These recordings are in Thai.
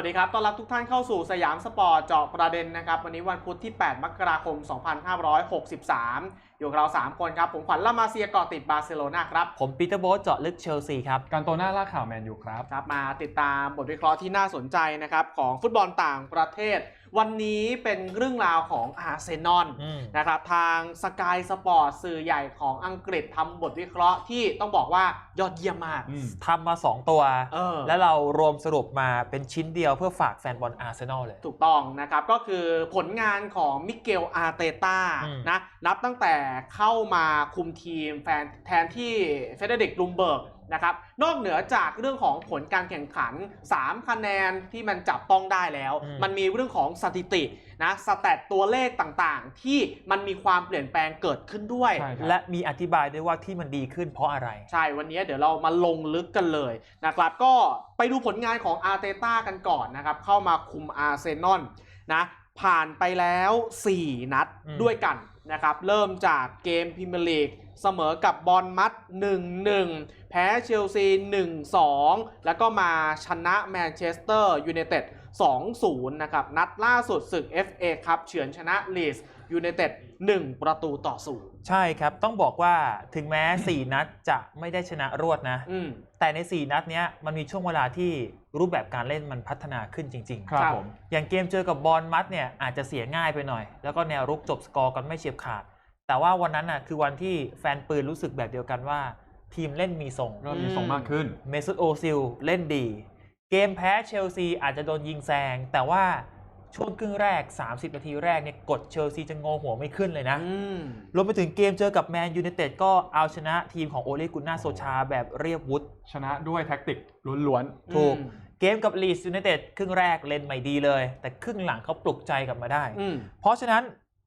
วัสดีครับ ต้อนรับทุกท่านเข้าสู่สยามสปอร์ตเจาะประเด็นนะครับ วันนี้วันพุธที่ 8 มกราคม 2563 อยู่กับเรา 3 คนครับ ผมขวัญละมาเซียเกาะติดบาร์เซโลนาครับ ผมปีเตอร์โบ๊ทเจาะลึกเชลซีครับการโตหน้าล่าข่าวแมนยูครับ ครับ มาติดตามบทวิเคราะห์ที่น่าสนใจนะครับของฟุตบอลต่างประเทศ วันนี้เป็นเรื่องราวของอาร์เซนอลอืมนะครับทางสกายสปอร์ตสื่อใหญ่ของอังกฤษทำบทวิเคราะห์ที่ต้องบอกว่ายอดเยี่ยมมากอืมทำมา 2 ตัวเออแล้วเรารวมสรุปมาเป็นชิ้นเดียวเพื่อฝากแฟนบอลอาร์เซนอลเลย ถูกต้องนะครับ ก็คือผลงานของมิเกลอาร์เตตาอืมนะนับตั้งแต่เข้ามาคุมทีมแฟนแทนที่เฟเดริกลุมเบิร์ก นะครับ นอกเหนือจากเรื่องของผลการแข่งขัน 3 คะแนนที่มันจับต้องได้แล้ว มันมีเรื่องของสถิตินะสแตทตัวเลขต่างๆ ที่มันมีความเปลี่ยนแปลงเกิดขึ้นด้วยใช่ครับและมีอธิบายด้วยว่าที่มันดีขึ้นเพราะอะไร ใช่ วันนี้เดี๋ยวเรามาลงลึกกันเลยนะครับ ก็ไปดูผลงานของอาร์เตต้ากันก่อนนะครับ เข้ามาคุมอาร์เซนอลนะผ่านไปแล้ว 4 นัดอืมด้วยกัน นะครับเริ่มจากเกมพรีเมียร์ลีกเสมอกับบอลมัด 1-1 แพ้เชลซี 1-2 แล้วก็มาชนะแมนเชสเตอร์ยูไนเต็ด 2-0 นะครับ นัดล่าสุดศึก FA ครับเฉือนชนะลีสยูไนเต็ด 1 ประตูต่อ0ใช่ครับ ต้องบอกว่าถึงแม้ 4 นัดจะไม่ได้ชนะรวดนะอืม แต่ใน 4 นัดเนี้ยมันมีช่วงเวลาที่รูปแบบการเล่นมันพัฒนาขึ้นจริงครับครับผมๆอย่างเกมเจอกับบอลมัดเนี่ยอาจจะเสียง่ายไปหน่อย แล้วก็แนวรุกจบสกอร์กันไม่เฉียบขาด แต่ว่าวันนั้นน่ะคือวันที่แฟนปืนรู้สึกแบบเดียวกันว่า ทีมเล่นมีทรงเริ่มมีส่งมากขึ้นเมซุตโอซิลเล่นดี เกมแพ้เชลซีอาจจะโดนยิงแซงแต่ว่า ช่วงครึ่งแรก 30 นาทีแรกเนี่ยกดเชลซีจะงอหัวไม่ขึ้นเลยนะอืมรวมไปถึงเกมเจอกับแมนยู i นเต็ดก็เอาชนะทีมของโอเลกุนนาโซชาแบบเรียบวุฒชนะด้วยแท็กติกล้วนถูกอืมเกมกับลีสยู i นเต็ดครึ่งแรกเล่นไม่ดีเลย แต่ครึ่งหลังเขาปลุกใจกลับมาได้อืมเพราะฉะนั้น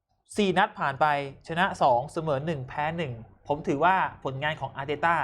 4 นัดผ่านไปชนะ 2 เสมอ 1 แพ้ 1 ผมถือว่าผลงานของอาร์เตต้า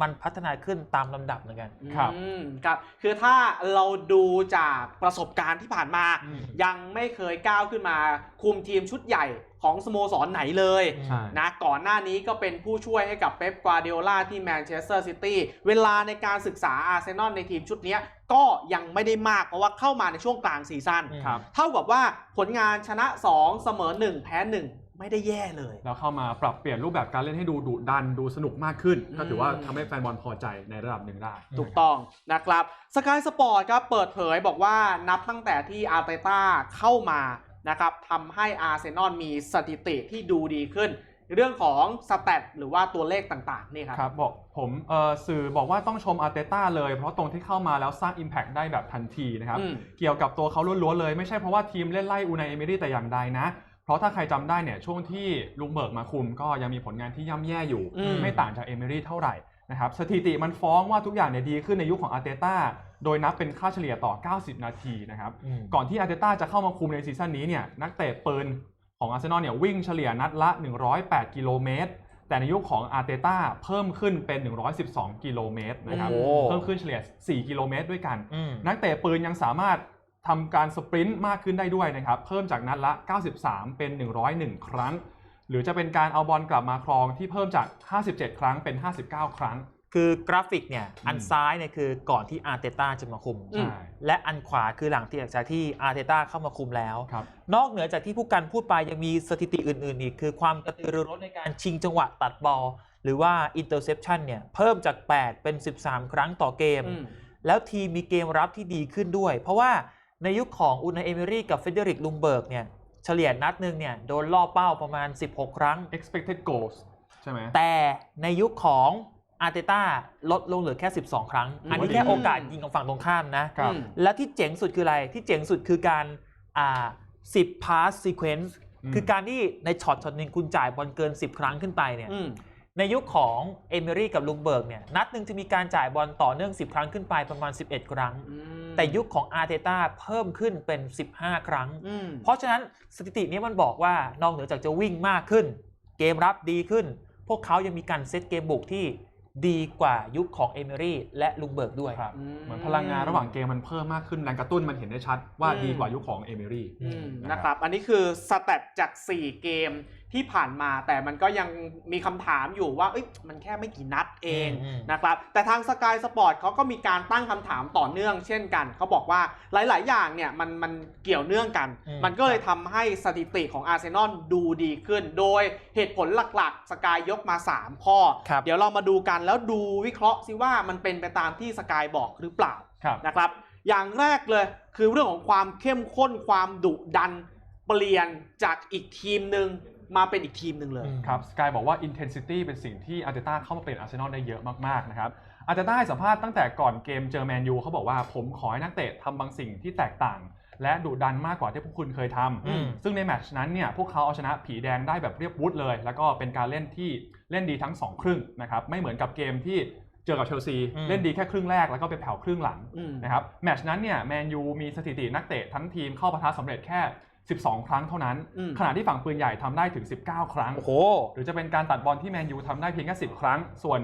มันพัฒนาขึ้นตามลำดับเหมือนกัน ครับอืมครับ คือถ้าเราดูจากประสบการณ์ที่ผ่านมา อืม ยังไม่เคยก้าวขึ้นมาคุมทีมชุดใหญ่ของสโมสรไหนเลยๆใช่ นะก่อนหน้านี้ก็เป็นผู้ช่วยให้กับเป๊ปกวาเดโอลาที่แมนเชสเตอร์ซิตี้เวลาในการศึกษาอาร์เซนอลในทีมชุดเนี้ยก็ยังไม่ได้มากเพราะว่าเข้ามาในช่วงกลางซีซั่น อืม ครับ เท่ากับว่าผลงานชนะ 2 เสมอ 1 แพ้ 1 ไม่ได้แย่เลย แล้วเข้ามาปรับเปลี่ยนรูปแบบการเล่นให้ดูดุดันดูสนุกมากขึ้นอืมก็ถือว่าทำให้แฟนบอลพอใจในระดับหนึ่งได้ ถูกต้องนะครับสกายสปอร์ตครับเปิดเผยบอกว่านับตั้งแต่ที่อาร์เตต้าเข้ามานะครับทำให้อาร์เซนอลมีสถิติที่ดูดีขึ้น เรื่องของสแตทหรือว่าตัวเลขต่างๆนี่ครับ ครับบอกผมเอ่อสื่อบอกว่าต้องชมอาร์เตต้าเลย เพราะตรงที่เข้ามาแล้วสร้าง Impact ได้แบบทันทีนะครับ อืม เกี่ยวกับตัวเขาล้วนๆเลย ไม่ใช่เพราะว่าทีมเล่นไล่อูนายเอมิรี่แต่อย่างใดนะ เพราะถ้าใครจำได้เนี่ยช่วงที่ลุงเบิร์กมาคุมก็ยังมีผลงานที่ย่ำแย่อยู่อืมไม่ต่างจากเอมิรี่เท่าไหร่นะครับสถิติมันฟ้องว่าทุกอย่างเนี่ยดีขึ้นในยุคของอาร์เตต้าโดยนับเป็นค่าเฉลี่ยต่อ 90 นาทีนะครับอืมก่อนที่อาร์เตต้าจะเข้ามาคุมในซีซั่นนี้เนี่ยนักเตะปืนของอาร์เซนอลเนี่ยวิ่งเฉลี่ยนัดละ 108 กิโลเมตรแต่ในยุคของอาร์เตต้าเพิ่มขึ้นเป็น 112 กิโลเมตรนะครับโอ้เพิ่มขึ้นเฉลี่ย 4 กิโลเมตรด้วยกันอืมนักเตะปืนยังสามารถ ทำการสปรินต์มากขึ้นได้ด้วยนะครับ เพิ่มจากนัดละ 93 เป็น 101 ครั้ง หรือจะเป็นการเอาบอลกลับมาครองที่เพิ่มจาก 57 ครั้งเป็น 59 ครั้ง คือกราฟิกเนี่ยอันอืมซ้ายเนี่ยคือก่อนที่อาร์เตต้าจะมาคุมอืมใช่และอันขวาคือหลังจากที่อาร์เตต้าเข้ามาคุมแล้ว ครับ นอกเหนือจากที่ผู้กันพูดไปยังมีสถิติอื่นๆอีกคือความกระตือรือร้นในการชิงจังหวะตัดบอลหรือว่า interception เนี่ยเพิ่มจาก 8 เป็น 13 ครั้งต่อเกม อืม แล้วทีมมีเกมรับที่ดีขึ้นด้วย เพราะว่า ในยุคของอุน a เอเมรี่กับเฟเดริกลุงเบิร์กเนี่ยเฉลี่ยนัดหนึ่งเนี่ยโดนล่อเป้าประมาณ 16 ครั้ง expected goals ใช่ไหมแต่ในยุคของอาร์เตต้าลดลงเหลือแค่ 12 ครั้ง อันนี้แค่โอกาสยิงของฝั่งตรงข้ามนะครับอืมและที่เจ๋งสุดคืออะไร ที่เจ๋งสุดคือการอ่า10 pass sequence อืมคือการที่ในช็อตช็อตหนึ่งคุณจ่ายบอลเกิน 10 ครั้งขึ้นไปเนี่ยอืมในยุคของเอเมรี่กับลุงเบิร์กเนี่ยนัดหนึ่งจะมีการจ่ายบอลต่อเนื่อง 10 ครั้งขึ้นไปประมาณ 11 ครั้งอืม แต่ยุคของอาร์เตต้าเพิ่มขึ้นเป็น 15 ครั้งอืมเพราะฉะนั้นสถิตินี้มันบอกว่านอกเหนือจากจะวิ่งมากขึ้น เกมรับดีขึ้น พวกเขายังมีการเซตเกมบุกที่ดีกว่ายุคของเอเมรี่และลุงเบิร์กด้วยครับอืมเหมือนพลังงานระหว่างเกมมันเพิ่มมากขึ้นแรงกระตุ้นมันเห็นได้ชัดว่าอืมดีกว่ายุคของเอเมรี่อืมนะครับ อันนี้คือสแตทจาก 4 เกม ที่ผ่านมาแต่มันก็ยังมีคำถามอยู่ว่าเอ้ยมันแค่ไม่กี่นัดเองอืมนะครับ แต่ทางสกายสปอร์ตเขาก็มีการตั้งคำถามต่อเนื่องเช่นกัน เขาบอกว่าหลาย ๆ อย่างเนี่ยมันมันเกี่ยวเนื่องกันอืมมันก็เลยทำให้สถิติของอาร์เซนอลดูดีขึ้น โดยเหตุผลหลัก ๆ สกายยกมา 3 ข้อครับเดี๋ยวเรามาดูกันแล้วดูวิเคราะห์ซิว่ามันเป็นไปตามที่สกายบอกหรือเปล่าครับนะครับ อย่างแรกเลยคือเรื่องของความเข้มข้นความดุดันเปลี่ยนจากอีกทีมหนึ่ง มาเป็นอีกทีมหนึ่งเลยอืมครับสกายบอกว่า intensity เป็นสิ่งที่อาร์เตต้าเข้ามาเปลี่ยนอาร์เซนอลได้เยอะมากๆนะครับอาร์เตต้าให้สัมภาษณ์ตั้งแต่ก่อนเกมเจอแมนยูเขาบอกว่าผมขอให้นักเตะทำบางสิ่งที่แตกต่าง และดุดันมากกว่าที่พวกคุณเคยทอืมำซึ่งในแมตช์นั้นเนี่ยพวกเขาเอาชนะผีแดงได้แบบเรียบวุฒเลย แล้วก็เป็นการเล่นที่เล่นดีทั้ง 2 ครึ่งนะครับไม่เหมือนกับเกมที่เจอกับเชลซีอืมเล่นดีแค่ครึ่งแรกแล้วก็ไปแผ่วครึ่งหลังอืมนะครับแมตช์นั้นเนี่ยแมนยูมีสถิตินักเตะทั้งทีมเข้าปะทะสำเร็จแค่ 12 ครั้งเท่านั้น อืม ขณะที่ฝั่งปืนใหญ่ทำได้ถึง 19 ครั้ง โอ้โห หรือจะเป็นการตัดบอลที่แมนยูทำได้เพียงแค่ 10 ครั้ง ส่วน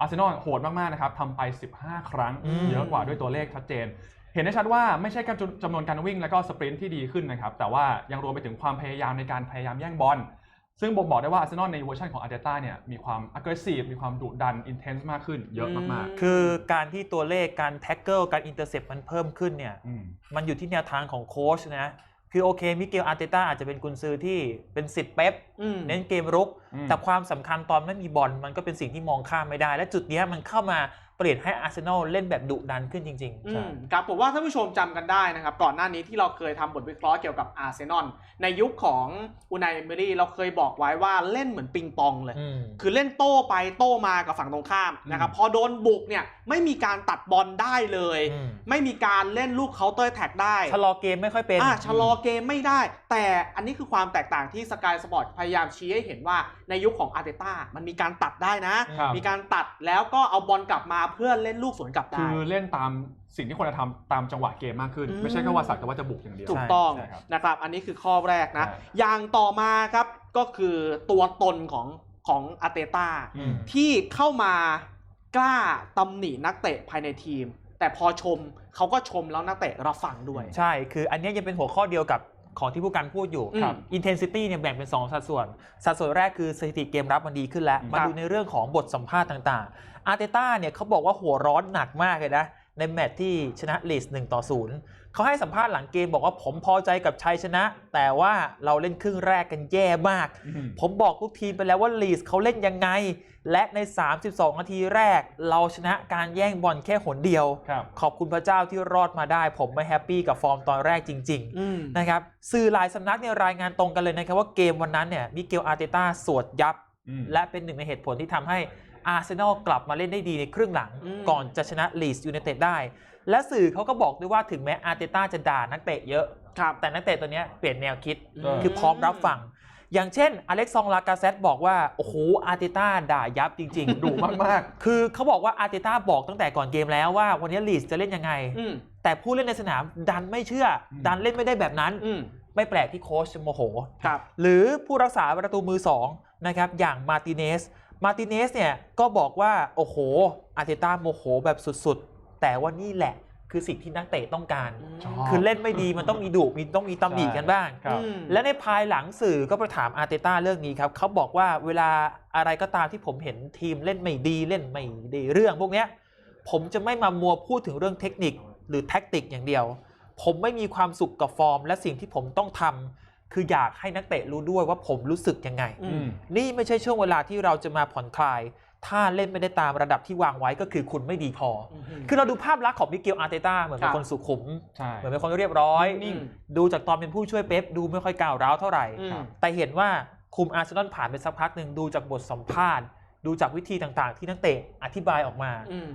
อาร์เซนอลโหดมากๆนะครับทำไป 15 ครั้ง อืม เยอะกว่าด้วยตัวเลขชัดเจน เห็นได้ชัดว่าไม่ใช่การจำจำนวนการวิ่งและก็สปรินต์ที่ดีขึ้นนะครับ แต่ว่ายังรวมไปถึงความพยายามในการพยายามแย่งบอล ซึ่งบ่งบอกได้ว่าอาร์เซนอลในเวอร์ชันของอาร์เตต้าเนี่ยมีความ aggressive มีความดุดัน intense มากขึ้น เยอะมากคือการที่ตัวเลขการแท็กเกิลการอินเตอร์เซปมันเพิ่มขึ้นเนี่ย ๆอืม มันอยู่ที่แนวทางของโค้ชนะ คือโอเคมิเกลอาร์เตต้าอาจจะเป็นกุนซือที่เป็นสิทธิ์เป๊ปอืมเน้นเกมรุกอืมแต่ความสำคัญตอนไม่มีบอลมันก็เป็นสิ่งที่มองข้ามไม่ได้ และจุดเนี้ยมันเข้ามา เปลี่ยนให้อาร์เซนอลเล่นแบบดุดันขึ้นจริงอืมครับผมว่าท่านผู้ชมจำกันได้นะครับ ก่อนหน้านี้ที่เราเคยทำบทวิเคราะห์เกี่ยวกับอาร์เซนอลในยุคของอูนายเอเมรี่เราเคยบอกไว้ว่าเล่นเหมือนปิงปองเลย ๆอืม คือเล่นโต้ไปโต้มากับฝั่งตรงข้ามนะครับ อืม พอโดนบุกเนี่ยไม่มีการตัดบอลได้เลย อืมไม่มีการเล่นลูกเคาน์เตอร์แท็กได้ ชะลอเกมไม่ค่อยเป็น อ่าชะลอเกมไม่ได้ แต่อันนี้คือความแตกต่างที่สกายสปอร์ตพยายามชี้ให้เห็นว่าในยุคของอาร์เตต้ามันมีการตัดได้นะ ครับ มีการตัดแล้วก็เอาบอลกลับมาเพื่อเล่นลูกสวนกลับคืได้อเล่นตามสิ่งที่ควรจะทำตามจังหวะเกมมากขึ้น อืม ไม่ใช่แค่ว่าสักแต่ว่าจะบุกอย่างเดียว ถูกต้องใช่ครับนะครับ อันนี้คือข้อแรกนะ ใช่ อย่างต่อมาครับก็คือตัวตนของของอาร์เตต้า อืม ที่เข้ามากล้าตำหนินักเตะภายในทีม แต่พอชมเขาก็ชมแล้วนักเตะรับฟังด้วย ใช่ คืออันเนี้ยยังเป็นหัวข้อเดียวกับ ของที่ผู้การพูดอยู่ครับ intensity เนี่ยแบ่งเป็น 2 สัดส่วน สัดส่วนแรกคือสถิติเกมรับมันดีขึ้นแล้วครับมาดูในเรื่องของบทสัมภาษณ์ต่างๆ อาร์เตต้าเนี่ยเขาบอกว่าหัวร้อนหนักมากเลยนะ ในแมตช์ที่ชนะลีสหนึ่งต่อศูนย์เขาให้สัมภาษณ์หลังเกมบอกว่าผมพอใจกับชัยชนะ แต่ว่าเราเล่นครึ่งแรกกันแย่มากอืมผมบอกทุกทีมไปแล้วว่าลีสเขาเล่นยังไง และใน 32 นาทีแรก เราชนะการแย่งบอลแค่หนเดียวครับขอบคุณพระเจ้าที่รอดมาได้ ผมไม่แฮปปี้กับฟอร์มตอนแรกจริงอืมๆนะครับสื่อหลายสำนักเนี่ยรายงานตรงกันเลยนะครับว่าเกมวันนั้นเนี่ยมิเกลอาร์เตต้าสวดยับอืมและเป็นหนึ่งในเหตุผลที่ทำให้ อาร์เซนอลกลับมาเล่นได้ดีในครึ่งหลังอืมก่อนจะชนะลีสยูไนเต็ดได้ และสื่อเขาก็บอกด้วยว่าถึงแม้อาร์เตต้าจะด่านักเตะเยอะครับแต่นักเตะตัวเนี้ยเปลี่ยนแนวคิดเออคือพร้อมรับฟัง อย่างเช่นอเล็กซองลากาเซตบอกว่า โอ้โหอาร์เตต้าด่ายับจริงๆดุมากคือเขาบอกว่าอาร์เตต้าบอกตั้งแต่ก่อนเกมแล้วว่าวันนี้ลีสจะเล่นยังไงอืมแต่ผู้เล่นในสนามดันไม่เชื่ออมดันเล่นไม่ได้แบบนั้นอืมไม่แปลกที่โค้ชจะโมโหครับหรือผู้รักษาประตูมือ2นะครับอย่างมาร์ติเนส มาร์ติเนสเนี่ยก็บอกว่า โอ้โห อาร์เตต้าโมโหแบบสุดๆ แต่ว่านี่แหละคือสิ่งที่นักเตะต้องการ ชอบ คือเล่นไม่ดีมันต้องมีดุมีต้องมีตำหนิกันบ้างๆครับ อืมและในภายหลังสื่อก็ไปถามอาร์เตต้าเรื่องนี้ครับเขาบอกว่าเวลาอะไรก็ตามที่ผมเห็นทีมเล่นไม่ดีเล่นไม่ดีเรื่องพวกเนี้ยผมจะไม่มามัวพูดถึงเรื่องเทคนิคหรือแท็กติกอย่างเดียว ผมไม่มีความสุขกับฟอร์ม และสิ่งที่ผมต้องทำ คืออยากให้นักเตะรู้ด้วยว่าผมรู้สึกยังไงอือืมนี่ไม่ใช่ช่วงเวลาที่เราจะมาผ่อนคลาย ถ้าเล่นไม่ได้ตามระดับที่วางไว้ก็คือคุณไม่ดีพออมคือเราดูภาพลักษณ์ของมิเกลอาร์เตต้าเหมือนเป็ครันบคนสุขุมใช่เหมือนเป็นคนเรียบร้อยนิ่งดูจากตอนเป็นผู้ช่วยเป๊ปดูไม่ค่อยก้าวร้าวเท่าไหร่อืมแต่เห็นว่าคุมอาร์เซนอลผ่านไปสักพักหนึ่งดูจากบทสัมภาษณ์ ดูจากวิธีต่างๆ ที่นักเตะอธิบายออกมาอืม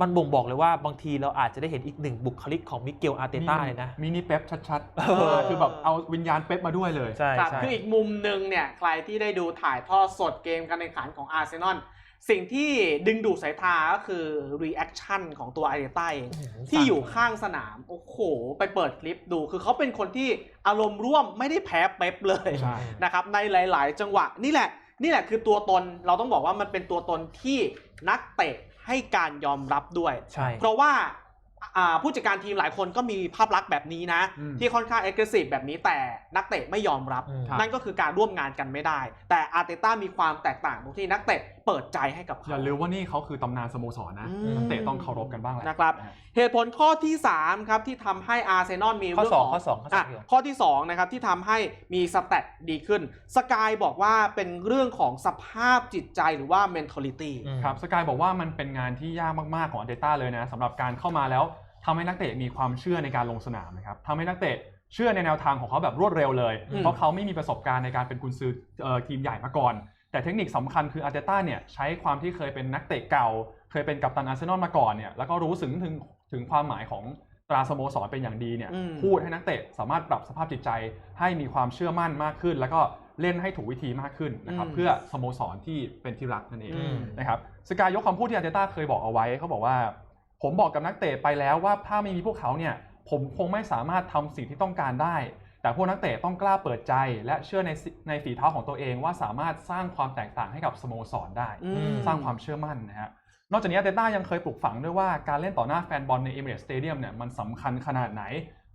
มันบ่งบอกเลยว่าบางทีเราอาจจะได้เห็นอีกหนึ่งบุคลิกของมิเกลอาร์เตต้าเลยนะ มินิเป๊ปชัดเอๆอคือแบบเอาวิญญาณเป๊ปมาด้วยเลยใช่ครับใช่คืออีกมุมหนึ่งเนี่ย ใครที่ได้ดูถ่ายทอดสดเกมการแข่งขันของอาร์เซนอลสิ่งที่ดึงดูดสายตาก็คือรีแอคชั่นของตัวอาร์เตต้าเองที่อยู่ข้างสนาม โอ้โห ไปเปิดคลิปดู คือเขาเป็นคนที่อารมณ์ร่วมไม่ได้แพ้เป๊ปเลยใช่นะครับในหลาย ๆ จังหวะนี่แหละนี่แหละคือตัวตนเราต้องบอกว่ามันเป็นตัวตนที่นักเตะ ให้การยอมรับด้วย ใช่ เพราะว่าอ่าผู้จัดการทีมหลายคนก็มีภาพลักษณ์แบบนี้นะอืมที่ค่อนข้างเอ็กซ์ s ซีฟแบบนี้แต่นักเตะไม่ยอมรับอืมครับ นั่นก็คือการร่วมงานกันไม่ได้ แต่อาร์เตต้ามีความแตกต่างตรงที่นักเตะ เปิดใจให้กับอเขา ย่าลืมว่านี่เขาคือตำนานสโมสรนะอืม นักเตะต้องเคารพกันบ้างแหละ นะครับนะฮะเหตุผลข้อที่ 3 ครับ ที่ทำให้อาร์เซนอลมีข้อเรื่องสองของข้อสองข้อสองอะพี่หยงข้อที่ 2 นะครับ ที่ทำให้มีสเตตดีขึ้นสกายบอกว่าเป็นเรื่องของสภาพจิตใจหรือว่า mentality อืม ครับสกายบอกว่ามันเป็นงานที่ยากมาก ๆ ของอาร์เตต้าเลยนะสำหรับการเข้ามาแล้วทำให้นักเตะมีความเชื่อในการลงสนามนะครับทำให้นักเตะเชื่อในแนวทางของเขาแบบรวดเร็วเลย อืม เพราะเขาไม่มีประสบการณ์ในการเป็นกุนซือเอ่อทีมใหญ่มาก่อน แต่เทคนิคสำคัญคืออาร์เตต้าเนี่ยใช้ความที่เคยเป็นนักเตะเก่า เคยเป็นกัปตันอาร์เซนอลมาก่อนเนี่ยแล้วก็รู้สึงถึงถึงความหมายของตราสโมสรเป็นอย่างดีเนี่ยอืมพูดให้นักเตะสามารถปรับสภาพจิตใจให้มีความเชื่อมั่นมากขึ้น แล้วก็เล่นให้ถูกวิธีมากขึ้นนะครับเพื่อสโมสรที่เป็นที่รักนั่นเองอืมนะครับสกายยกคำพูดที่อาร์เตต้าเคยบอกเอาไว้เขาบอกว่า ผมบอกกับนักเตะไปแล้วว่าถ้าไม่มีพวกเขาเนี่ยผมคงไม่สามารถทำสิ่งที่ต้องการได้ แต่พวกนักเตะต้องกล้าเปิดใจ และเชื่อในสิในฝีเท้าของตัวเองว่าสามารถสร้างความแตกต่างให้กับสโมสรได้อืมสร้างความเชื่อมั่นนะฮะนอกจากนี้อาร์เตต้ายังเคยปลูกฝังด้วยว่าการเล่นต่อหน้าแฟนบอลใน Emirates Stadium เนี่ยมันสำคัญขนาดไหน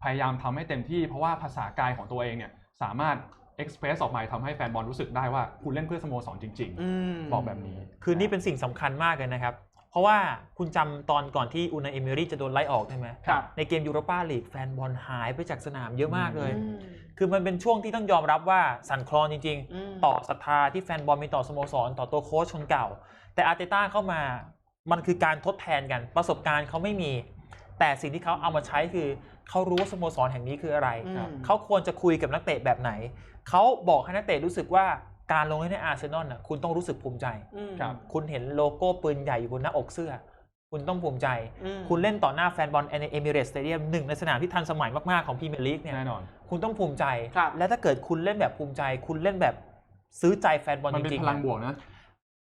พยายามทำให้เต็มที่เพราะว่าภาษากายของตัวเองเนี่ยสามารถ express ออกมาทำให้แฟนบอลรู้สึกได้ว่า คุณเล่นเพื่อสโมสรจริงอืมๆบอกแบบนี้ คือนี่เป็นสิ่งสำคัญมากเลยนะครับเพ ราะว่าคุณจำตอนก่อนที่อูนาเอมิรี่จะโดนไล่ออกใช่ไหมครับในเกมยูโรปาลีกแฟนบอลหายไปจากสนามเยอะมากเลยอืมคือมันเป็นช่วงที่ต้องยอมรับว่าสั่นคลอนจริงอืมๆต่อศรัทธาที่แฟนบอลมีต่อสโมสร ต่อตัวโค้ชคนเก่า แต่อาร์เตต้าเข้ามามันคือการทดแทนกันประสบการณ์เขาไม่มี แต่สิ่งที่เขาเอามาใช้คือเขารู้ว่าสโมสรแห่งนี้คืออะไรอืมเขาควรจะคุยกับนักเตะแบบไหน เขาบอกให้นักเตะรู้สึกว่า การลงเล่นในอาร์เซนอลน่ะคุณต้องรู้สึกภูมิใจอืมครับคุณเห็นโลโก้ปืนใหญ่อยู่บนหน้าอกเสื้อ คุณต้องภูมิใจอืมคุณเล่นต่อหน้าแฟนบอลในเอมิเรตสเตเดียมหนึ่งในสนามที่ทันสมัยมากๆของพรีเมียร์ลีกเนี่ยแน่นอนคุณต้องภูมิใจครับและถ้าเกิดคุณเล่นแบบภูมิใจ คุณเล่นแบบซื้อใจแฟนบอลมันจเป็นริงพๆลังบวกนะ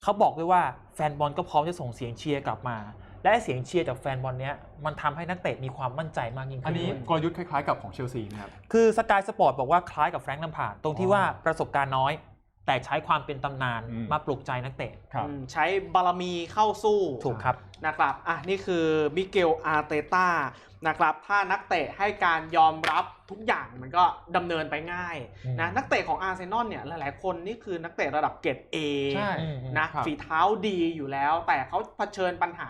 เขาบอกด้วยว่าแฟนบอลก็พร้อมจะส่งเสียงเชียร์กลับมาและเสียงเชียร์จากแฟนบอลเนี้ยมันทำให้นักเตะมีความมั่นใจมากยิ่งอันขึ้นนี้ด้วยกลยุทธ์คล้ายๆกับของเชลซีนะครับ คือสกายสปอร์ตบอกว่าคล้ายกับแฟรงค์ลัมพาร์ดตรงที่อ๋อว่าประสบการณ์น้อย แต่ใช้ความเป็นตำนานอืม มาปลุกใจนักเตะ ครับ อืมใช้บารมีเข้าสู้ถูกครับ นะครับอะนี่คือมิเกลอาร์เตต้านะครับถ้านักเตะให้การยอมรับทุกอย่างมันก็ดำเนินไปง่ายอืม นะนักเตะของอาร์เซนอลเนี่ยหลายๆ คนนี่คือนักเตะระดับเกรด A ใช่ อืมอืมนะครับ ฝีเท้าดีอยู่แล้ว แต่เขาเผชิญปัญหา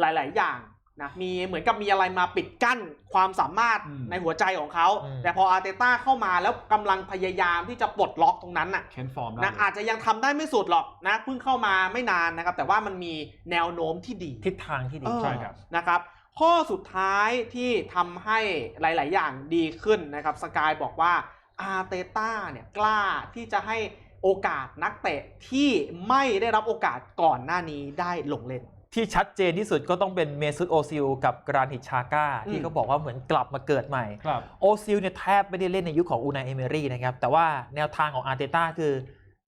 หลาย ๆ อย่าง นะมีเหมือนกับมีอะไรมาปิดกั้นความสามารถอืมในหัวใจของเขาอืมแต่พออาร์เตต้าเข้ามาแล้วกำลังพยายามที่จะปลดล็อกตรงนั้นน่ะเค้นฟอร์มได้นะเลยอาจจะยังทำได้ไม่สุดหรอกนะเพิ่งเข้ามาไม่นานนะครับ แต่ว่ามันมีแนวโน้มที่ดี ทิศทางที่ดีเออใช่ครับนะครับ ข้อสุดท้ายที่ทำให้หลาย ๆ อย่างดีขึ้นนะครับสกายบอกว่าอาร์เตต้าเนี่ยกล้าที่จะให้โอกาสนักเตะที่ไม่ได้รับโอกาสก่อนหน้านี้ได้ลงเล่น ที่ชัดเจนที่สุดก็ต้องเป็นเมซุตโอซิลกับกรานิตชาก้าอืมที่เขาบอกว่าเหมือนกลับมาเกิดใหม่ครับโอซิลเนี่ยแทบไม่ได้เล่นในยุคของอูนายเอเมรี่นะครับแต่ว่าแนวทางของอาร์เตต้าคือ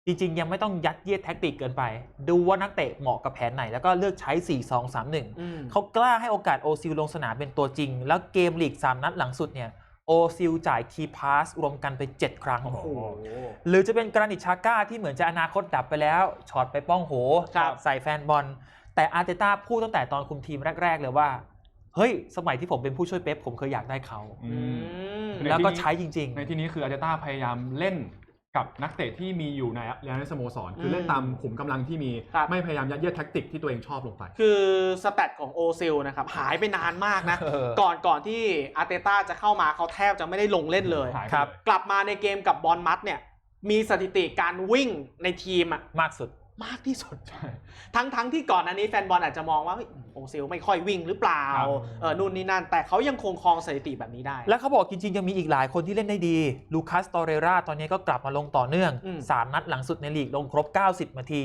จริง ๆ ยังไม่ต้องยัดเยียดแท็กติกเกินไป ดูว่านักเตะเหมาะกับแผนไหน แล้วก็เลือกใช้ 4-2-3-1อืมเขากล้าให้โอกาสโอซิลลงสนามเป็นตัวจริง แล้วเกมลีก 3 นัดหลังสุดเนี่ยโอซิลจ่ายคีย์พาสรวมกันไป 7 ครั้งโอ้โหหรือจะเป็นกรานิตชาก้าที่เหมือนจะอนาคตดับไปแล้วช็อตไปป้องโหครับใส่แฟนบอล แต่อาร์เตต้าพูดตั้งแต่ตอนคุมทีมแรก ๆ เลยว่า เฮ้ย สมัยที่ผมเป็นผู้ช่วยเป๊ปผมเคยอยากได้เขา อือืมมในแล้วก็ที่นี้ใช้จริง ในที่นี้คืออาร์เตต้าพยายามเล่นกับนักเตะที่มีอยู่ในเรียนในสโมสร คือเล่นตามขุมกำลังที่มี ครับ ไม่พยายามยัดเยียดแท็กติกที่ตัวเองชอบลงไป คือสแตทของโอซิลนะครับหายไปนานมากนะ เออ ก่อนก่อนที่อาร์เตต้าจะเข้ามาเขาแทบจะไม่ได้ลงเล่นเลย หายไปครับเลย กลับมาในเกมกับบอลมัดเนี่ย มีสถิติการวิ่งในทีมอะๆ มากสุด มากที่สุดใช่ทั้งทั้งที่ก่อนอันนี้แฟนบอลอาจจะมองว่าเฮ้ยโอซิลไม่ค่อยวิ่งหรือเปล่าครับเออนู่นนี่นั่น แต่เขายังคงครองสถิติแบบนี้ได้ แล้วเขาบอกจริงๆ ยังมีอีกหลายคนที่เล่นได้ดี ลูคัสตอเรราตอนนี้ก็กลับมาลงต่อเนื่องอืม3นัดหลังสุดในลีกลงครบ 90 นาที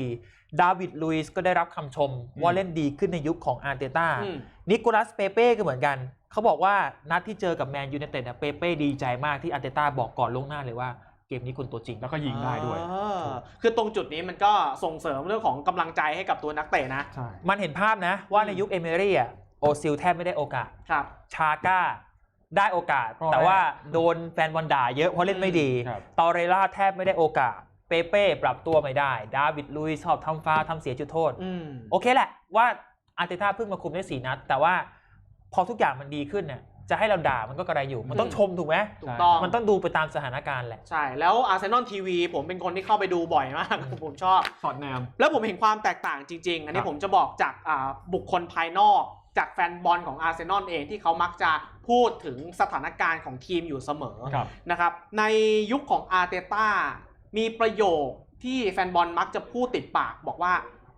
ดาวิดลุยส์ก็ได้รับคำชมอืมว่าเล่นดีขึ้นในยุคของอาร์เตต้าอืมนิโคลัสเปเป้ก็เหมือนกันเขาบอกว่านัดที่เจอกับแมนยู i นเต็ดเปเป้ดีใจมากที่อาร์เตต้าบอกก่อนล่วงหน้าเลยว่า เกมนี้คุณตัวจริงแล้วก็ยิงได้ด้วยเออคือตรงจุดนี้มันก็ส่งเสริมเรื่องของกำลังใจให้กับตัวนักเตะนะ ใช่ มันเห็นภาพนะ ว่าในอืมยุคเอเมรี่อะโอซิลแทบไม่ได้โอกาส ครับ ชาก้าได้โอกาสก็แต่ได้ว่าโดนแฟนบอลด่าเยอะเพราะเล่นไม่ดีครับ ตอเรล่าแทบไม่ได้โอกาส เปเป้ปรับตัวไม่ได้ ดาวิดลุยส์ชอบทำฟาวล์ทำเสียจุดโทษ อืม โอเคแหละว่าอาร์เตต้าเพิ่งมาคุมได้สี่นัด แต่ว่าพอทุกอย่างมันดีขึ้นเนี่ย จะให้เราด่ามันก็กระไรอยู่ มันต้องอืมชมถูกไหมถูกต้อง มันต้องดูไปตามสถานการณ์แหละ ใช่ แล้วอาร์เซนอลทีวีผมเป็นคนที่เข้าไปดูบ่อยมาก ผมชอบ สอดแนม แล้วผมเห็นความแตกต่างจริง ๆ อันนี้ครับผมจะบอกจากอ่าบุคคลภายนอก จากแฟนบอลของอาร์เซนอลเองที่เขามักจะพูดถึงสถานการณ์ของทีมอยู่เสมอครับ นะครับ ในยุคของอาร์เตต้ามีประโยคที่แฟนบอลมักจะพูดติดปากบอกว่า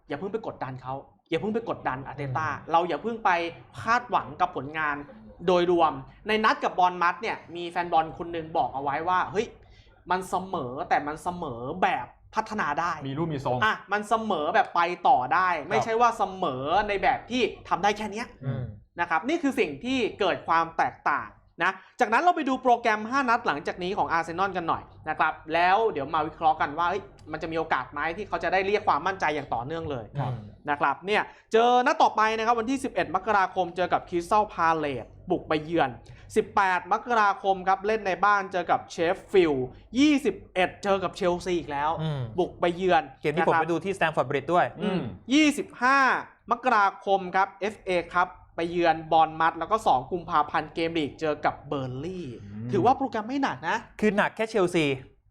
อย่าเพิ่งไปกดดันเขาอย่าเพิ่งไปกดดันอาร์เตต้าเราอย่าเพิ่งไปคาดหวังกับผลงาน โดยรวม ในนัดกับบอลมัดเนี่ยมีแฟนบอลคนหนึงบอกเอาไว้ว่าเฮ้ยมันเสมอแต่มันเสมอแบบพัฒนาได้มีรูปมีทรงอะมันเสมอแบบไปต่อได้ ไม่ใช่ว่าเสมอในแบบที่ทำได้แค่เนี้ยอืมนะครับนี่คือสิ่งที่เกิดความแตกต่าง นะจากนั้นเราไปดูโปรแกรม 5 นัดหลังจากนี้ของอาร์เซนอลกันหน่อยนะครับแล้วเดี๋ยวมาวิเคราะห์กันว่าเอ้ยมันจะมีโอกาสไหมที่เขาจะได้เรียกความมั่นใจอย่างต่อเนื่องเลยครับนะครับเนี่ยเจอนัดต่อไปนะครับวันที่ 11 มกราคมเจอกับคริสตัลพาเลตบุกไปเยือน 18 มกราคมครับเล่นในบ้านเจอกับเชฟฟิลด์21 เจอกับเชลซีอีกแล้วอืมบุกไปเยือนเกมนี้ผมะครับไปดูที่สแตมฟอร์ดบริดด้วยอืม25 มกราคมครับ FA ครับ ไปเยือนบอลมัด แล้วก็ 2 กุมภาพันธ์เกมลีกเจอกับเบอร์ลี่อืมถือว่าโปรแกรมไม่หนักนะ คือหนักแค่เชลซี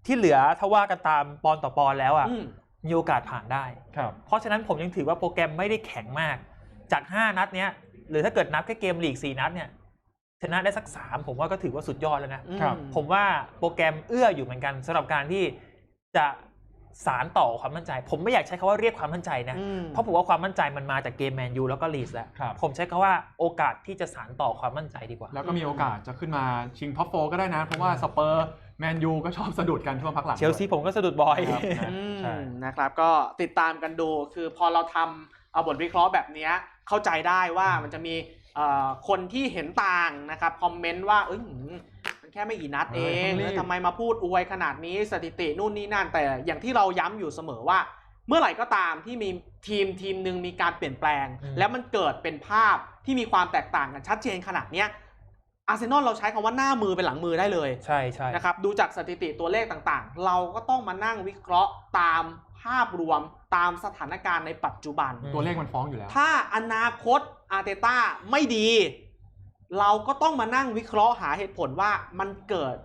ที่เหลือถ้าว่ากันตามปอนต่อปอนแล้วอะอืมมีโอกาสผ่านได้ครับเพราะฉะนั้นผมยังถือว่าโปรแกรมไม่ได้แข็งมาก จาก 5 นัดเนี้ย หรือถ้าเกิดนับแค่เกมลีก 4 นัดเนี่ยชนะได้สัก 3 ผมว่าก็ถือว่าสุดยอดแล้วนะครับผมว่าโปรแกรมเอื้ออยู่เหมือนกันสำหรับการที่จะ สารต่อความมั่นใจ ผมไม่อยากใช้คำว่าเรียกความมั่นใจนะอืมเพราะผมว่าความมั่นใจมันมาจากเกมแมนยูแล้วก็ลีสแล้วครับผมใช้คำว่าโอกาสที่จะสารต่อความมั่นใจดีกว่า แล้วก็มีโอกาสจะขึ้นมาชิงท็อปโฟก็ได้นะ เพราะว่าสเปอร์แมนยูก็ชอบสะดุดกันช่วงพักหลัง เชลซีผมก็สะดุดบ่อยครับอืมใช่นะครับก็ติดตามกันดูคือพอเราทำเอาบทวิเคราะห์แบบเนี้ยเข้าใจได้ว่ามันจะมีเอ่อคนที่เห็นต่างนะครับคอมเมนต์ว่าเอ้ยหืมมัน แค่ไม่กี่นัดเอเอองต้องรีบ แล้วทำไมมาพูดอวยขนาดนี้สถิตินู่นนี่นั่นแต่อย่างที่เราย้ำอยู่เสมอว่า เมื่อไหร่ก็ตามที่มีทีมทีมหนึ่งมีการเปลี่ยนแปลง อืม แล้วมันเกิดเป็นภาพที่มีความแตกต่างกันชัดเจนขนาดเนี้ยอาร์เซนอลเราใช้คำว่าหน้ามือเป็นหลังมือได้เลย ใช่ใช่ นะครับดูจากสถิติตัวเลขต่างๆ เราก็ต้องมานั่งวิเคราะห์ตามภาพรวมตามสถานการณ์ในปัจจุบันตัวเลขมันฟ้องอยู่แล้ว ถ้าอนาคตอาร์เตต้าไม่ดี เราก็ต้องมานั่งวิเคราะห์หาเหตุผลว่ามันเกิด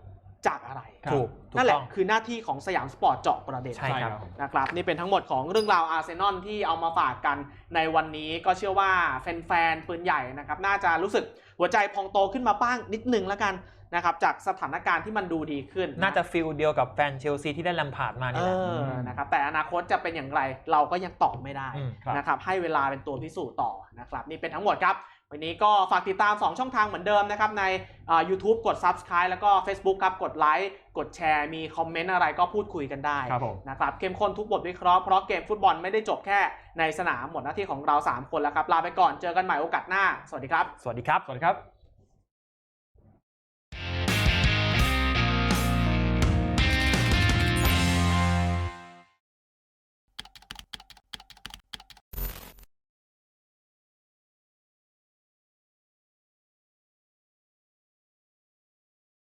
จากอะไรครับถูกถูกนั่นแหต้ละองคือหน้าที่ของสยามสปอร์ตเจาะประเด็นใช่ครับนะครับ นี่เป็นทั้งหมดของเรื่องราวอาร์เซนอลที่เอามาฝากกันในวันนี้ก็เชื่อว่าแฟนๆปืนใหญ่นะครับ น่าจะรู้สึกหัวใจพองโตขึ้นมาบ้างนิดนึงแล้วกันนะครับจากสถานการณ์ที่มันดูดีขึ้น น่าจะฟิลเดียวกับแฟนเชลซีที่ได้ลำผ่านมาเอนี่แหละอนะครับแต่อนาคตจะเป็นอย่างไรเราก็ยังตอบไม่ได้อืมครับนะครับให้เวลาเป็นตัวพิสูจน์ต่อนะครับนี่เป็นทั้งหมดครับ วันนี้ก็ฝากติดตาม 2 ช่องทางเหมือนเดิมนะครับ ในอ่า YouTube กด Subscribe แล้วก็ Facebook ครับ กดไลค์กดแชร์ มีคอมเมนต์อะไรก็พูดคุยกันได้ครับผมนะครับเข้มข้นทุกบทวิเคราะห์เพราะเกมฟุตบอลไม่ได้จบแค่ในสนามหมดหน้าที่ของเรา 3 คนแล้วครับ ลาไปก่อนเจอกันใหม่โอกาสหน้า สวัสดีครับ สวัสดีครับสวัสดีครับ